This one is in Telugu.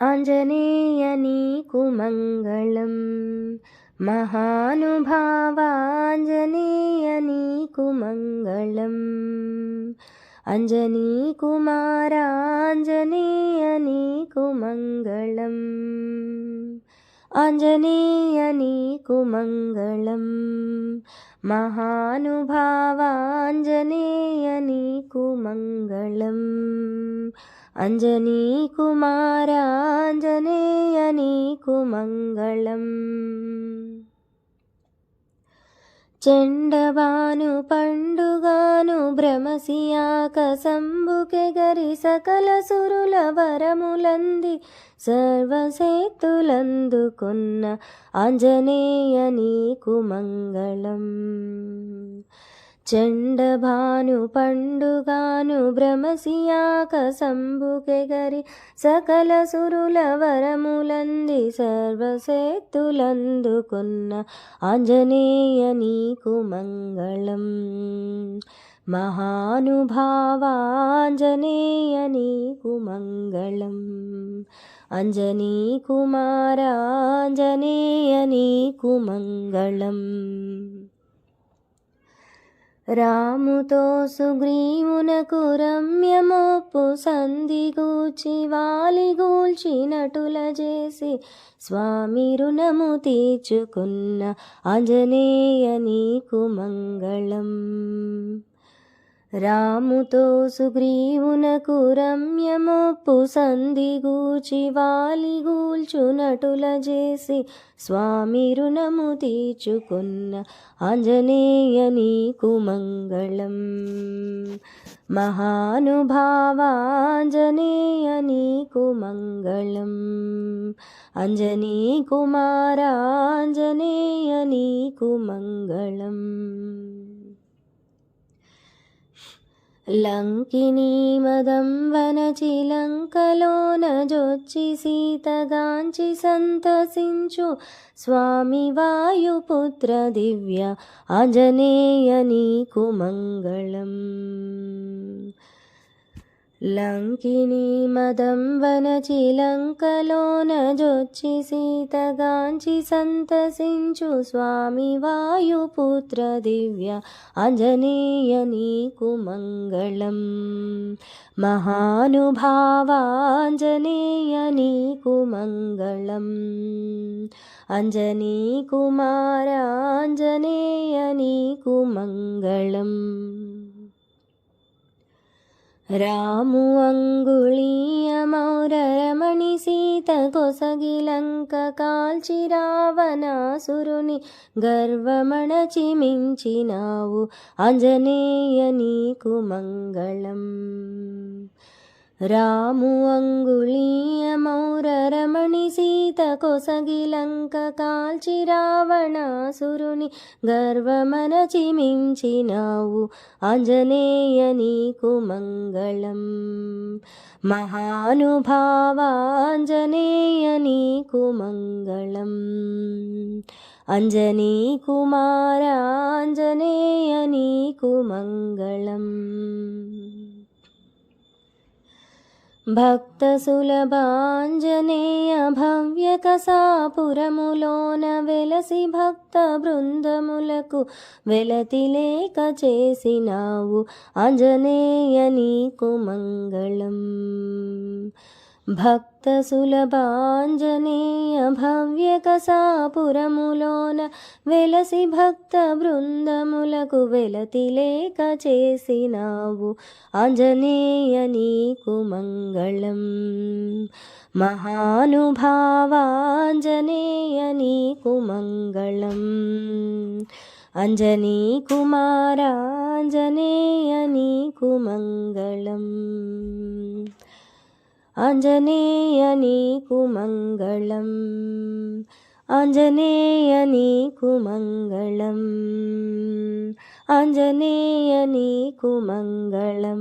ఆంజనేయ నీకు మంగళం మహానుభావాంజనేయ నీకు మంగళం అంజనీ కుమారాంజనేయ నీకు మంగళం ఆంజనేయ నీకు మంగళం మహానుభావాంజనేయ నీకు మంగళం అంజనీ కుమారాంజనేయ నీకు మంగళం. చెండవాను పండుగాను భ్రమసియాకసంబుకెగరి సకల సురుల వరములంది సర్వసేతులందుకున్న ఆంజనేయ నీకు మంగళం. చండభాను పండుగాను భ్రమసియాక సంబుకెగరి సకల సురుల వరములంది సర్వసేత్తులందుకున్న ఆంజనేయ నీకు మంగళం. మహానుభావాంజనేయ నీకు మంగళం. అంజనీ కుమారాంజనేయ నీకు మంగళం. రాముతో సుగ్రీవునకు రమ్యమోపు సంధిగూచి వాలిగూల్చినటుల చేసి స్వామి రుణము తీర్చుకున్న ఆంజనేయ నీకు మంగళం. రాముతో సుగ్రీవునకు రమ్యమొప్పు సంధిగూచి వాలిగూల్చునటుల చేసి స్వామి రుణము తీర్చుకున్న ఆంజనేయ నీకు మంగళం. మహానుభావాంజనేయ నీకు మంగళం. అంజనీ కుమారాంజనేయ నీకు మంగళం. లంకినీ మదం వనచి లంకలోన జొచ్చి సీతగాంచి సంతసించు స్వామి వాయుపుత్ర దివ్య ఆంజనేయ నీకు మంగళం. లంకిని మదం వనచి జొచ్చి సీతగాంచి సంతసించు స్వామి వాయుపుత్ర దివ్య అంజనేయ నీకు మంగళం. మహానుభావాంజనేయ నీకు మంగళం. అంజనీ కుమారాంజనేయ నీకు మంగళం. रामु अङ्गुलीयमौररमणि सीतकोसगिलङ्ककाल्चिरावनासुरुनि गर्वमणचि मिञ्चि नावु अजनेयनी कुमङ्गलम् రాము అంగుళీయమౌరరమణి సీత కొసగిలంక కాల్చి రావణాసురుని గర్వమనచి మించినావు ఆంజనేయ నీకు మంగళం. మహానుభావాంజనేయ నీకు మంగళం. అంజనీ కుమారాంజనేయ నీకు మంగళం. భక్తసులభాంజనేయ భవ్యకసాపురములోన వెలసి భక్త బృందములకు వెలతి లేక చేసినావు. ఆంజనేయ నీకు మంగళం. భక్త సులభాంజనేయ భవ్యకసాపురములోన వెలసి భక్త బృందములకు వెలతి లేక చేసినావు. ఆంజనేయ నీకు మంగళం. మహానుభావాంజనేయ నీకు మంగళం. అంజనీ కుమారాంజనేయ నీకు మంగళం. ఆంజనేయ నీకు మంగళం. ఆంజనేయ నీకు మంగళం. ఆంజనేయ నీకు మంగళం.